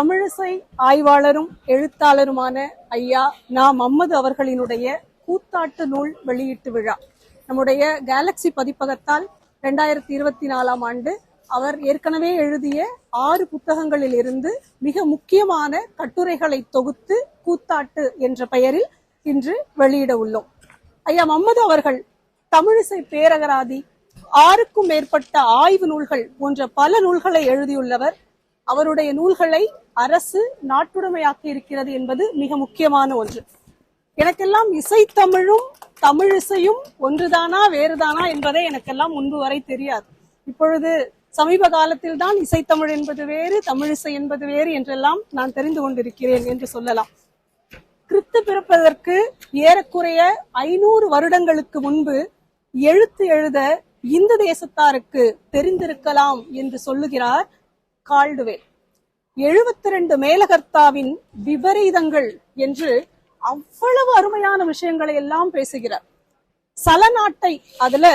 தமிழிசை ஆய்வாளரும் எழுத்தாளருமான ஐயா நா மம்மது அவர்களினுடைய கூத்தாட்டு நூல் வெளியீட்டு விழா. நம்முடைய கேலக்சி பதிப்பகத்தால் ரெண்டாயிரத்தி இருபத்தி நாலாம் ஆண்டு அவர் ஏற்கனவே எழுதிய ஆறு புத்தகங்களில் இருந்து மிக முக்கியமான கட்டுரைகளை தொகுத்து கூத்தாட்டு என்ற பெயரில் இன்று வெளியிட உள்ளோம். ஐயா மம்மது அவர்கள் தமிழிசை பேரகராதி ஆறுக்கும் மேற்பட்ட ஆய்வு நூல்கள் போன்ற பல நூல்களை எழுதியுள்ளவர். அவருடைய நூல்களை அரசு நாட்டுடைமையாக்கி இருக்கிறது என்பது மிக முக்கியமான ஒன்று. எனக்கெல்லாம் இசைத்தமிழும் தமிழிசையும் ஒன்றுதானா வேறுதானா என்பதை எனக்கெல்லாம் முன்பு வரை தெரியாது. இப்பொழுது சமீப காலத்தில் தான் இசைத்தமிழ் என்பது வேறு தமிழிசை என்பது வேறு என்றெல்லாம் நான் தெரிந்து கொண்டிருக்கிறேன் என்று சொல்லலாம். கிறித்து பிறப்பதற்கு ஏறக்குறைய ஐநூறு வருடங்களுக்கு முன்பு எழுத்து எழுத இந்து தேசத்தாருக்கு தெரிந்திருக்கலாம் என்று சொல்லுகிறார் கால்டுவேல் எழுபத்தி ரெண்டு மேலகர்த்தாவின் விபரீதங்கள் என்று அவ்வளவு அருமையான விஷயங்களை எல்லாம் பேசுகிறார். சல நாட்டை அதுல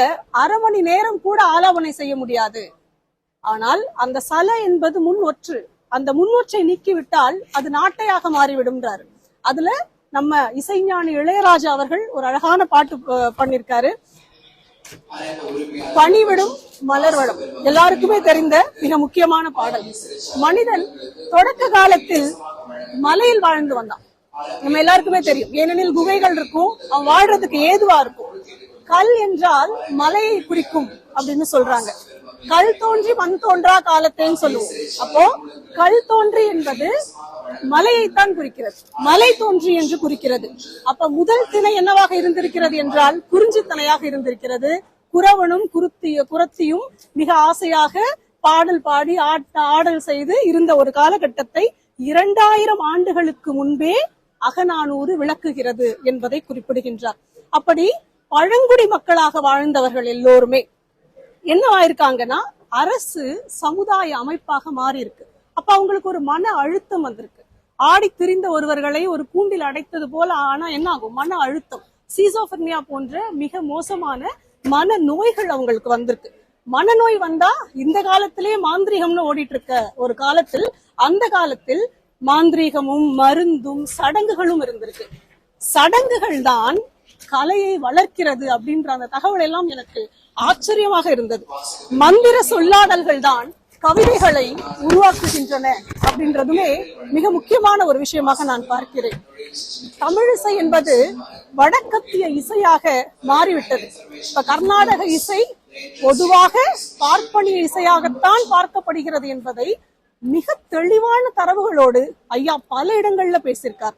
அரை மணி நேரம் கூட ஆலாபனை செய்ய முடியாது. ஆனால் அந்த சல என்பது முன் ஒற்று. அந்த முன்னொற்றை நீக்கிவிட்டால் அது நாட்டையாக மாறிவிடும்ன்றாரு. அதுல நம்ம இசைஞானி இளையராஜா அவர்கள் ஒரு அழகான பாட்டு பண்ணிருக்காரு. பணிவிடும் மலர்வடம் எல்லாருக்குமே தெரிந்த மிக முக்கியமான பாடல். மனிதன் தொடக்க காலத்தில் மலையில் வாழ்ந்து வந்தான். நம்ம எல்லாருக்குமே தெரியும். ஏனெனில் குகைகள் இருக்கும் அவன் வாழ்றதுக்கு ஏதுவா இருக்கும். கல் என்றால் மலையை குறிக்கும் அப்படின்னு சொல்றாங்க. கல் தோன்றி மண் தோன்றா காலத்தைன்னு சொல்லுவோம். அப்போ கல் தோன்றி என்பது மலையைத்தான் குறிக்கிறது. மலை தோன்றி என்று குறிக்கிறது. அப்ப முதல் திணை என்னவாக இருந்திருக்கிறது என்றால் குறிஞ்சி திணையாக இருந்திருக்கிறது. குறவனும் குருத்திய குரத்தியும் மிக ஆசையாக பாடல் பாடி ஆடல் செய்து இருந்த ஒரு காலகட்டத்தை இரண்டாயிரம் ஆண்டுகளுக்கு முன்பே அகநானூறு விளக்குகிறது என்பதை குறிப்பிடுகின்றார். அப்படி பழங்குடி மக்களாக வாழ்ந்தவர்கள் எல்லோருமே என்னவாயிருக்காங்கன்னா அரசு சமுதாய அமைப்பாக மாறி இருக்கு அப்ப அவங்களுக்கு ஒரு மன அழுத்தம் வந்திருக்கு. ஆடி திரிந்த ஒருவர்களை ஒரு கூண்டில் அடைத்தது போல ஆனா என்ன ஆகும்? மன அழுத்தம். சீசோபர்னியா போன்ற மிக மோசமான மன நோய்கள் அவங்களுக்கு வந்திருக்கு. மனநோய் வந்தா இந்த காலத்திலேயே மாந்திரீகம்னு ஓடிட்டு இருக்க ஒரு காலத்தில் அந்த காலத்தில் மாந்திரீகமும் மருந்தும் சடங்குகளும் இருந்திருக்கு. சடங்குகள் தான் கலையை வளர்க்கிறது அப்படின்ற அந்த தகவல் எல்லாம் எனக்கு ஆச்சரியமாக இருந்தது. மந்திர சொல்லாடல்கள் தான் கவிதைகளை உருவாக்குகின்றன அப்படின்றதுமே மிக முக்கியமான ஒரு விஷயமாக நான் பார்க்கிறேன். தமிழிசை என்பது வடக்கத்திய இசையாக மாறிவிட்டது. இப்ப கர்நாடக இசை பொதுவாக பார்ப்பனிய இசையாகத்தான் பார்க்கப்படுகிறது என்பதை மிக தெளிவான தரவுகளோடு ஐயா பல இடங்கள்ல பேசியிருக்கார்.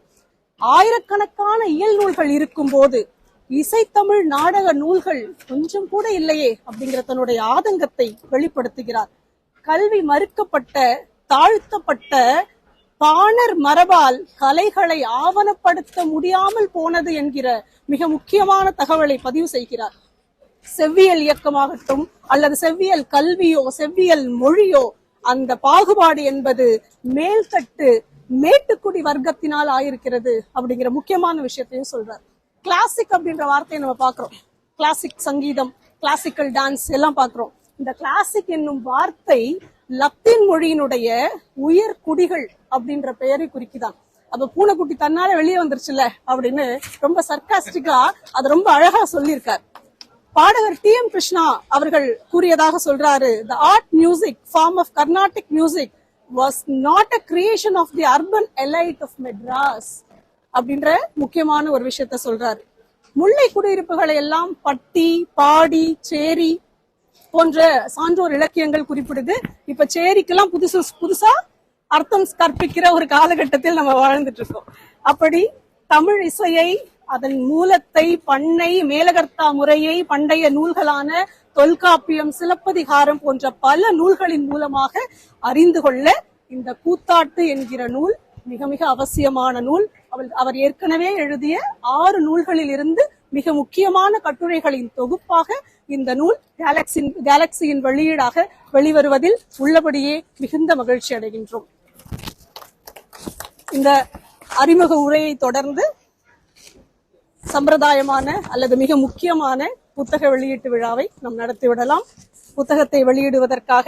ஆயிரக்கணக்கான இயல் நூல்கள் இருக்கும் போது இசைத்தமிழ் நாடக நூல்கள் கொஞ்சம் கூட இல்லையே அப்படிங்கிற தன்னுடைய ஆதங்கத்தை வெளிப்படுத்துகிறார். கல்வி மறுக்கப்பட்ட தாழ்த்தப்பட்ட பாணர் மரபால் கலைகளை ஆவணப்படுத்த முடியாமல் போனது என்கிற மிக முக்கியமான தகவலை பதிவு செய்கிறார். செவ்வியல் இயக்கமாகட்டும் அல்லது செவ்வியல் கல்வியோ செவ்வியல் மொழியோ அந்த பாகுபாடு என்பது மேல்தட்டு மேட்டுக்குடி வர்க்கத்தினால் ஆயிருக்கிறது அப்படிங்கிற முக்கியமான விஷயத்தையும் சொல்றார். கிளாசிக் அப்படின்ற வார்த்தையை நம்ம பார்க்கிறோம். கிளாசிக் சங்கீதம் கிளாசிக்கல் டான்ஸ் எல்லாம் பாக்குறோம் இந்த கிளாசிக் என்னும் வார்த்தை லத்தீன் மொழியினுடைய உயர் குடிகள் அப்படின்ற பெயரை குறிக்குதான். அப்ப பூனைக்குட்டி தன்னால வெளியே வந்துருச்சுல அப்படின்னு ரொம்ப சர்க்காஸ்டிக்கா அது ரொம்ப அழகா சொல்லியிருக்கார். பாடகர் டி எம் கிருஷ்ணா அவர்கள் கூறியதாக சொல்றாரு the art music form of Carnatic music was not a creation of the urban elite of Madras அப்படின்ற முக்கியமான ஒரு விஷயத்த சொல்றாரு. முல்லை குடியிருப்புகளை எல்லாம் பட்டி பாடி சேரி போன்ற சான்றோர் இலக்கியங்கள் குறிப்பிடுது. இப்ப சேரிக்கெல்லாம் புதுசு புதுசா அர்த்தம் கற்பிக்கிற ஒரு காலகட்டத்தில் நம்ம வாழ்ந்துட்டு இருக்கோம். அப்படி தமிழ் இசையை அதன் மூலத்தை பண்ணை மேலகர்த்தா முறையை பண்டைய நூல்களான தொல்காப்பியம் சிலப்பதிகாரம் போன்ற பல நூல்களின் மூலமாக அறிந்து கொள்ள இந்த கூத்தாட்டு என்கிற நூல் மிக மிக அவசியமான நூல். அவர் அவர் ஏற்கனவே எழுதிய ஆறு நூல்களில் இருந்து மிக முக்கியமான கட்டுரைகளின் தொகுப்பாக இந்த நூல் கேலக்சியின் கேலக்சியின் வெளியீடாக வெளிவருவதில் உள்ளபடியே மிகுந்த மகிழ்ச்சி அடைகின்றோம். இந்த அறிமுக உரையை தொடர்ந்து சம்பிரதாயமான அல்லது மிக முக்கியமான புத்தக வெளியீட்டு விழாவை நாம் நடத்திவிடலாம். புத்தகத்தை வெளியிடுவதற்காக